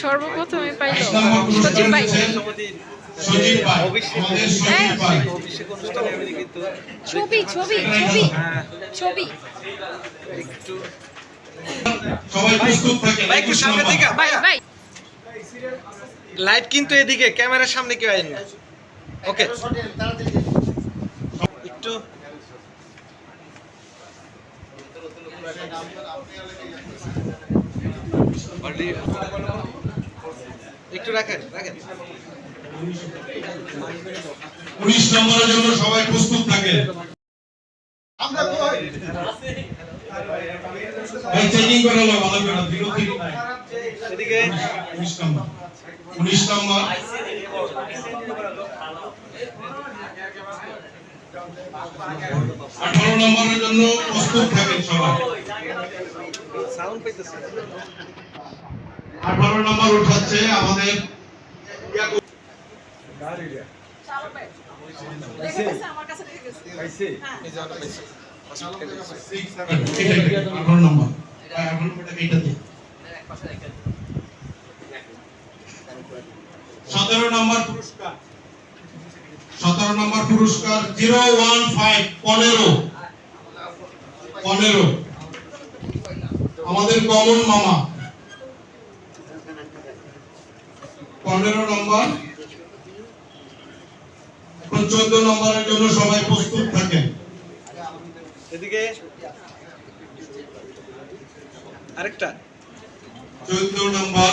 সর্বপ্রথমে পাইল। সচিব কিন্তু ছবি ছবি ছবি হ্যাঁ, ছবি। লাইভ কিন্তু এদিকে ক্যামেরার সামনে কেউ আইন না। ওকে। একটু একটু রাখেন রাখেন। উনিশ নম্বরের জন্য সবাই প্রস্তুত থাকেন। ভাই চেকিং করে হলো ভালো করে বিরতি এদিকে। উনিশ নম্বর উনিশ নম্বর। আঠারো নম্বরের জন্য প্রস্তুত থাকেন সবাই। আঠারো নম্বর উঠাচ্ছে আমাদের আঠারো নম্বর। এইটা দিন। সতেরো নম্বর পুরস্কার সতেরো নম্বর পুরস্কার জিরো ওয়ান ফাইভ পনেরো। পনেরো। আমাদের কমন মামা। পনেরো নম্বর। এখন চোদ্দ নম্বরের জন্য সবাই প্রস্তুত থাকেন। এদিকে আরেকটা। চোদ্দ নম্বর।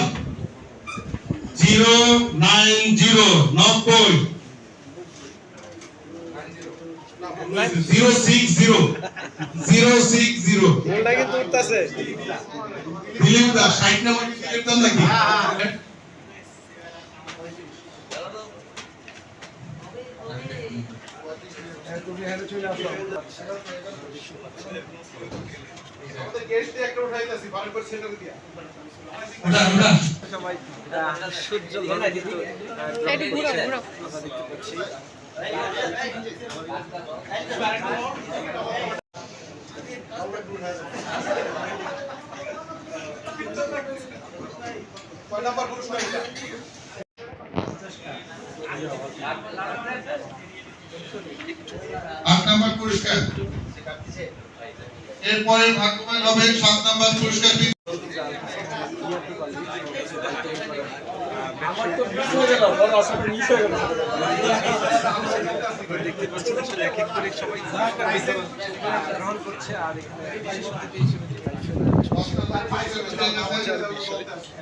জিরো নাইন জিরো নব্বই। Zero six zero zero six zero গোলটা কিন্তু উঠতেছে। দিলীপ দা ষাট নম্বর দিলীপ দা নাকি? ওটা ওটা সবাই সূর্য কিন্তু আহ, একটু এরপরে ভাগ্যবান হবে সাত নম্বর পুরস্কার দেখতে পাচ্ছেন আসলে এক এক করে সবাই গ্রহণ করছে আর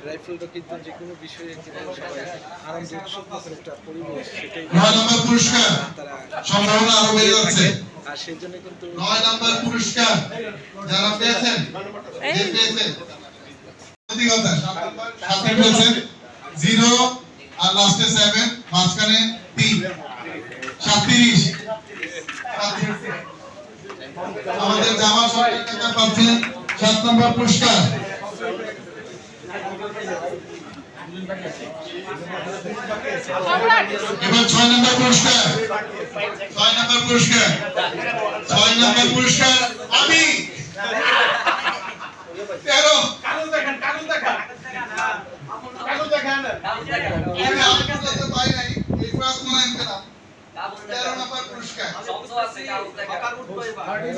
রাইফেলটা কিন্তু যে কোনো বিষয়ে একটা পরিবেশ সেটাই পুরস্কার সম্ভাবনা আরও বেড়ে যাচ্ছে। আর সেই জন্য কিন্তু নয় নম্বর পুরস্কার যারা পেয়েছেন যে পেয়েছেন। কথা সাথে পেয়েছেন জিরো আর লাস্টে সেভেন মাঝখানে তিন। সাতত্রিশ আমাদের জামা সরকার পাচ্ছেন সাত নম্বর পুরস্কার। এবার ছয় নম্বর পুরস্কার। ছয় নম্বর পুরস্কার। ছয় নম্বর পুরস্কার আমি তেরো আমি আপনাদের পাই নাই এই ফার্স্ট মনে হয় পেলাম তেরো নম্বর পুরস্কার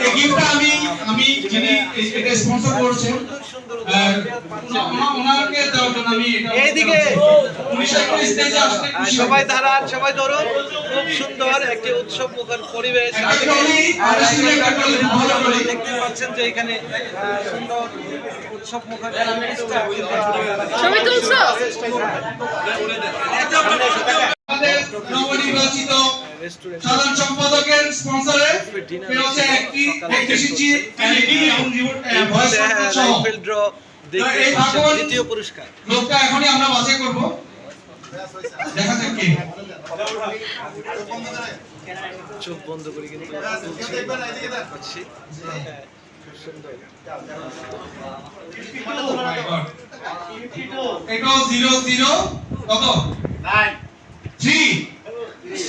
এই গিফটটা আমি আমি যিনি এটা স্পন্সর করছেন ওনাকে দেওয়ার জন্য আমি এইদিকে। সবাই। দাঁড়ান সবাই ধরুন খুব সুন্দর একটি উৎসব মুখর পরিবেশ। দেখতে পাচ্ছেন যে এখানে সুন্দর উৎসব মুখর আমাদের নবনির্বাচিত সাধারণ সম্পাদকের স্পন্সরে হচ্ছে একটি একটি সিচি এলইডি এবং ভয়েস কন্ট্রোল সহ। ড্র দেখতে এই পাচ্ছেন ভাগবত- দ্বিতীয় পুরস্কার। লোকটা এখনই আমরা বাছাই করব। দেখা যাক কে। চোখ বন্ধ করে কিন্তু পাচ্ছি। হ্যাঁ, এটা জিরো জিরো কত? থ্রি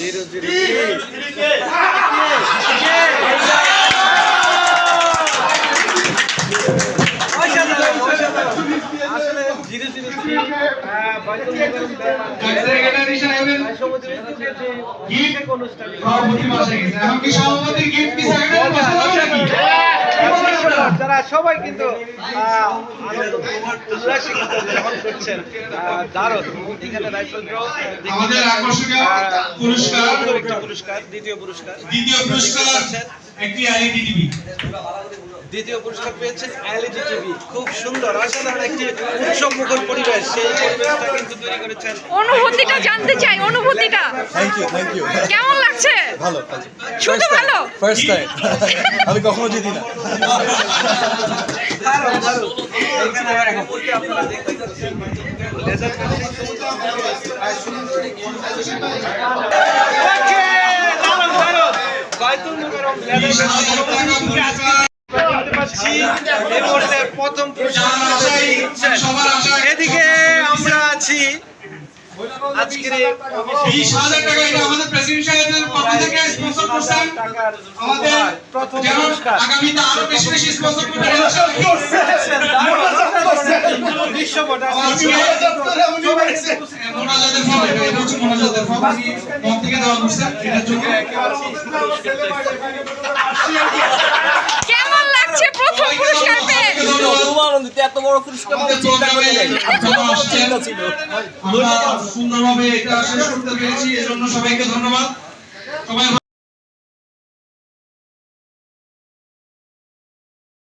জিরো জিরো আসলে জিরো সভাপতির গিফট কি সেকেন্ড মাসে নাকি যারা সবাই কিন্তু করছেন দারুণ। এখানে আমাদের আকর্ষণীয় পুরস্কার পুরস্কার দ্বিতীয় পুরস্কার দ্বিতীয় পুরস্কার একটি আইডি টিভি দ্বিতীয় পুরস্কার পেয়েছেন এলইডি টিভি খুব সুন্দর অসাধারণ একটি উৎসব মুখর পরিবেশ। সেই পরিবেশটা কিন্তু তৈরি করেছেন অনুভূতিটা জানতে চাই অনুভূতিটা। থ্যাংক ইউ থ্যাংক ইউ কেমন লাগছে? ভালো শুধু ভালো? ফার্স্ট টাইম আমি কখনো জিতি না। দারুণ, দারুণ। এখানে মুহূর্তে আপনারা দেখতে পাচ্ছেন। লেজার দারুণ। বাইতুল মুকাররম লেজার পাচ্ছি এই মুহূর্তে প্রথম এদিকে আমরা আছি। আজকের বিশ হাজার টাকা এটা আমাদের প্রেসিডেন্ট সাহেবের পক্ষ থেকে স্পন্সর করছেন। আমাদের প্রথম পুরস্কার। আগামীতে আরও বেশি বেশি স্পন্সর করতে মোনাজাতের ফর্ম পুরস্কার পেয়ে। আনন্দিত এত বড় পুরস্কার প্রোগ্রামে যারা আসছেন আমরা সুন্দরভাবে এটা শেষ করতে পেরেছি এজন্য সবাইকে ধন্যবাদ। সবাই